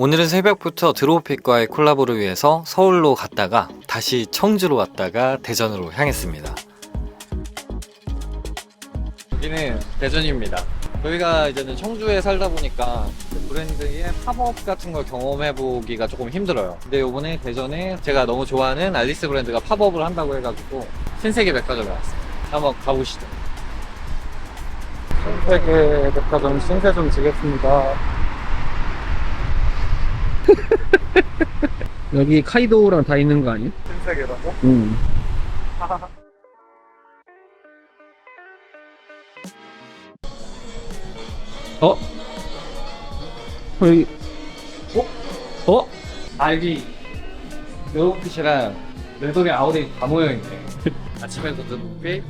오늘은 새벽부터 드로우픽과의 콜라보를 위해서 서울로 갔다가 다시 청주로 왔다가 대전으로 향했습니다. 여기는 대전입니다. 저희가 이제는 청주에 살다 보니까 브랜드의 팝업 같은 걸 경험해 보기가 조금 힘들어요. 근데 요번에 대전에 제가 너무 좋아하는 알리스 브랜드가 팝업을 한다고 해가지고 신세계 백화점에 왔어요. 한번 가보시죠. 신세계 백화점 신세 좀 지겠습니다. 여기 카이도우랑 다 있는 거 아니야? 신세계라고? 응. 어? 어, 여기, 어? 어? 알기 노릇핏이랑 레돌이 아우리 다 모여 있네 아침에도 들어오게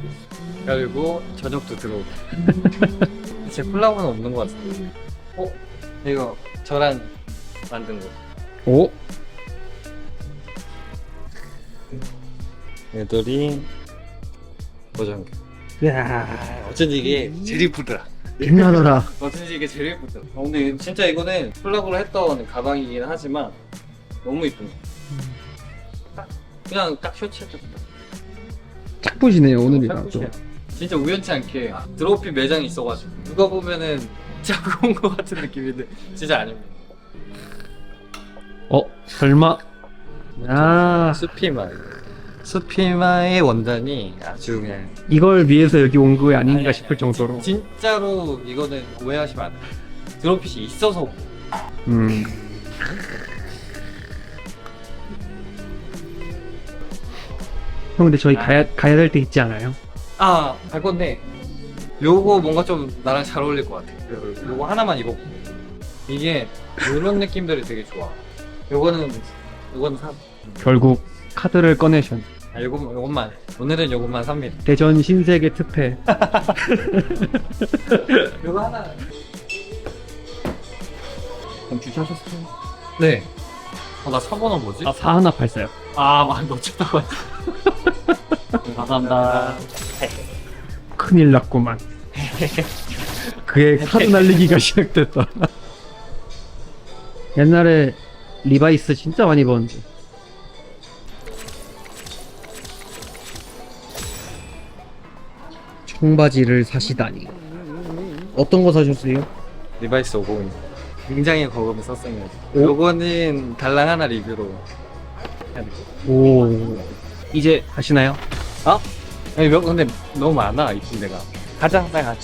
그리고 저녁도 들어오게 제 콜라보는 없는 것 같은데 어? 이거 저랑 만든 거. 오? 레돌이 보정기. 야. 아, 어쩐지 이게 제일 이쁘더라. 빛나더라. 어쩐지 이게 제일 예쁘더라 어, 근데 진짜 이거는 콜라보를 했던 가방이긴 하지만 너무 이쁜 거 딱, 그냥 딱 셔츠했다 딱 보시네요, 오늘이랑. 또. 진짜 우연치 않게 드로피 매장이 있어가지고. 누가 보면은 자고 온 것 같은 느낌인데 진짜 아닙니다 어? 설마? 아, 스피마 스피마의 원단이 아주 그냥 이걸 위해서 여기 온거 아닌가 아니, 싶을 정도로. 진짜로 이거는 오해하시면 안 돼요 드로핏이 있어서 음. 형, 근데 저희 가야, 가야 될 때 있지 않아요? 아, 갈 건데 요거 뭔가 좀 나랑 잘 어울릴 것 같아. 요- 요거 하나만 입어볼게. 이게 이런 느낌들이 되게 좋아. 요거는 요거는 사. 결국 카드를 꺼내션. 아, 요거 요것만 오늘은 요것만 삽니다. 대전 신세계 특패. 요거 하나. 그럼 주차하셨어요? 네. 어, 나 3번은 뭐지? 아, 4184요. 아, 많이 놓쳤다고 했어. 감사합니다. 큰일 났구만. 그의 카드 날리기가 시작됐다. 옛날에 리바이스 진짜 많이 입었는데. 청바지를 사시다니. 어떤 거 사셨어요? 리바이스 550. 굉장히 거금을 썼습니다. 오? 요거는 달랑 하나 리뷰로 해야. 오. 이제 하시나요? 아니, 몇, 근데 너무 많아, 이쁜 데가. 가자, 빨리 가자.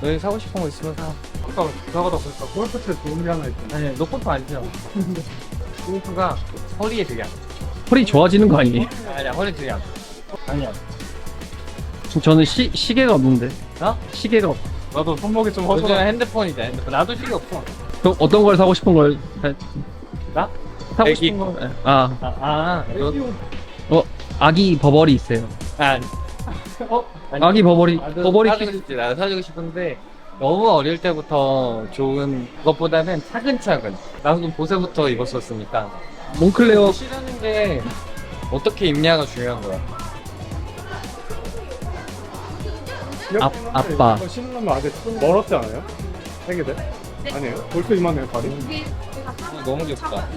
너희 사고 싶은 거 있으면 사. 아까 그거보다 보니까 골프채 좋은 게 하나 있잖아. 아니, 너 골프 아니죠? 골프가 허리에 되게 안 좋아. 허리 좋아지는 거 아니에요? 아니야, 허리 되게 안 좋아. 아니야. 저는 시, 시계가 없는데. 어? 시계가 없. 나도 손목이 좀 허술해. 요즘 핸드폰이다, 핸드폰. 나도 시계 없어. 그럼 어떤 걸 사고 싶은 걸? 사- 나? 사고 애기. 싶은 거. 아, 아, 아. 너, 아기 버버리 있어요. 아, 어? 아니, 아기 버버리, 나도 버버리 사주고 키. 싶지. 나도 사주고 싶은데 너무 어릴 때부터 좋은 것보다는 차근차근. 나도 좀 보세부터 입었었으니까. 몽클레어 싫었는데 어떻게 입냐가 중요한 거야. 아, 아빠. 이거 신으면 아직 좀 멀었지 않아요? 세계대? 아니에요? 벌써 이만해요 발이? 어, 너무 귀엽다.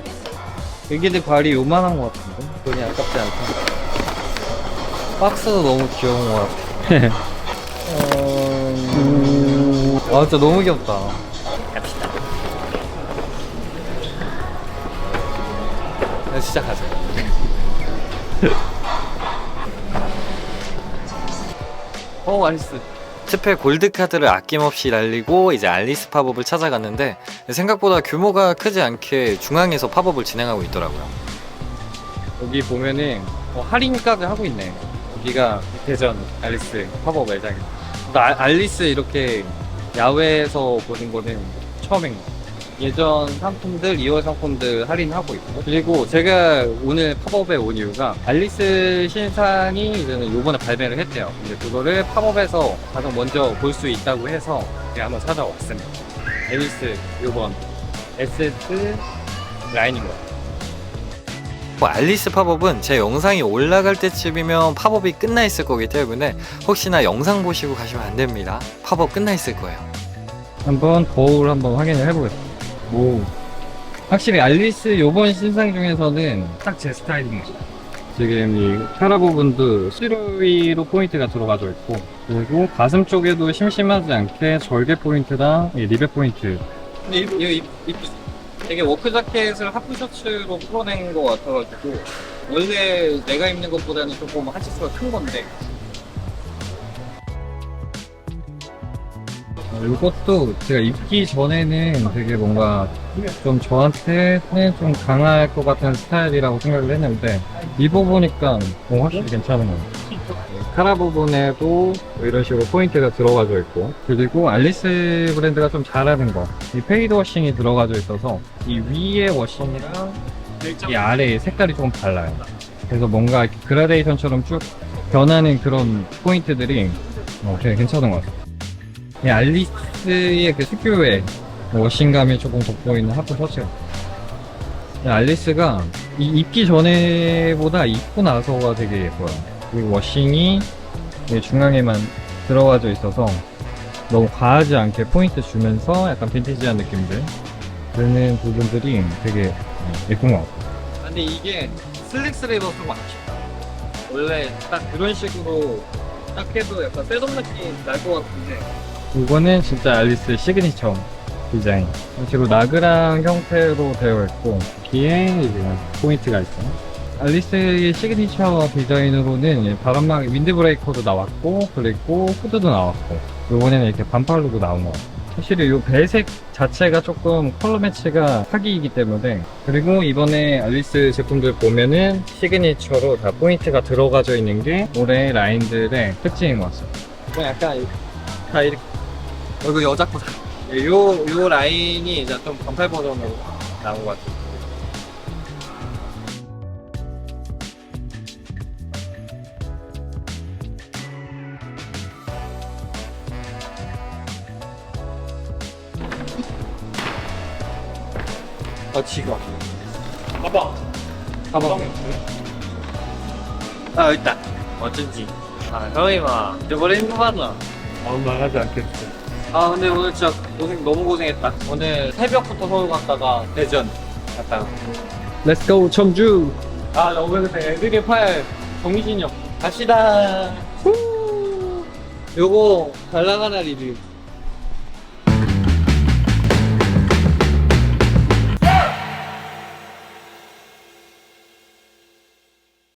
애기들 발이 요만한 것 같은데? 돈이 아깝지 않다. 박스도 너무 귀여운 것 같아. 어... 아, 진짜 너무 귀엽다. 갑시다. 야, 진짜 가자. 어, 알리스. 스페 골드 카드를 아낌없이 날리고 이제 알리스 팝업을 찾아갔는데 생각보다 규모가 크지 않게 중앙에서 팝업을 진행하고 있더라고요. 여기 보면은 어, 할인까지 하고 있네. 여기가 대전 알리스 팝업 매장이다. 나 아- 알리스 이렇게 야외에서 보는 거는 처음인 거. 예전 상품들, 2월 상품들 할인하고 있고. 그리고 제가 오늘 팝업에 온 이유가 알리스 신상이 이제는 요번에 발매를 했대요. 근데 그거를 팝업에서 가장 먼저 볼 수 있다고 해서 제가 한번 찾아왔습니다. 알리스 요번 에세트 라인인 것 같아요 뭐 알리스 팝업은 제 영상이 올라갈 때쯤이면 팝업이 끝나 있을 거기 때문에 혹시나 영상 보시고 가시면 안 됩니다. 팝업 끝나 있을 거예요. 한번 거울 한번 확인을 해보겠습니다. 오. 확실히 알리스 요번 신상 중에서는 딱 제 스타일인 것 같아요. 지금 이 카라 부분도 시로위로 포인트가 들어가져 있고 그리고 가슴 쪽에도 심심하지 않게 절개 포인트랑 이 리벳 포인트. 근데 이거 이 되게 워크 자켓을 하프 셔츠로 풀어낸 것 같아가지고 원래 내가 입는 것보다는 조금 하치수가 큰 건데 어, 이것도 제가 입기 전에는 되게 뭔가 좀 저한테는 좀 강할 것 같은 스타일이라고 생각을 했는데 입어보니까 어, 확실히 괜찮은 것 같아요. 카라 부분에도 이런 식으로 포인트가 들어가져 있고 그리고 알리스 브랜드가 좀 잘하는 거 이 페이드 워싱이 들어가져 있어서 이 위에 워싱이랑 이 아래의 색깔이 조금 달라요. 그래서 뭔가 그라데이션처럼 쭉 변하는 그런 포인트들이 어, 되게 괜찮은 것 같아요. 이 알리스의 그 특유의 워싱감이 조금 돋보이는 하프 셔츠. 이 알리스가 이 입기 전에보다 입고 나서가 되게 예뻐요. 그리고 워싱이 이 중앙에만 들어가져 있어서 너무 과하지 않게 포인트 주면서 약간 빈티지한 느낌들 드는 부분들이 되게 예쁜 것 같아요. 근데 이게 슬릭스레이더 좀 아쉽다. 원래 딱 그런 식으로 딱 해도 약간 셋업 느낌 날 것 같은데 이거는 진짜 알리스 시그니처 디자인 이런 식으로 나그랑 형태로 되어 있고 뒤에 이제 포인트가 있어요 알리스의 시그니처 디자인으로는 이 바람막 윈드 브레이커도 나왔고 그리고 후드도 나왔고 이번에는 이렇게 반팔로도 나온 것 같아요. 확실히 이 배색 자체가 조금 컬러 매치가 사기이기 때문에 그리고 이번에 알리스 제품들 보면은 시그니처로 다 포인트가 들어가져 있는 게 올해 라인들의 특징인 것 같습니다. 뭐 약간 다 이렇게 어, 이거 여자 거다 요, 요 라인이 이제 좀 반팔 버전으로 나온 것 같아요 어, 지금. 가방. 가방. 아, 여기 있다. 어쩐지. 아, 형이 막, 저번에 힘들었나? 마음 나가지 않겠어. 아, 근데 오늘 진짜 고생, 너무 고생했다. 오늘 새벽부터 서울 갔다가 대전 갔다가. Let's go 청주. 아, 나 오늘 그때 애들이 팔 정신력. 갑시다. 후. 요거 잘 나가나 리뷰.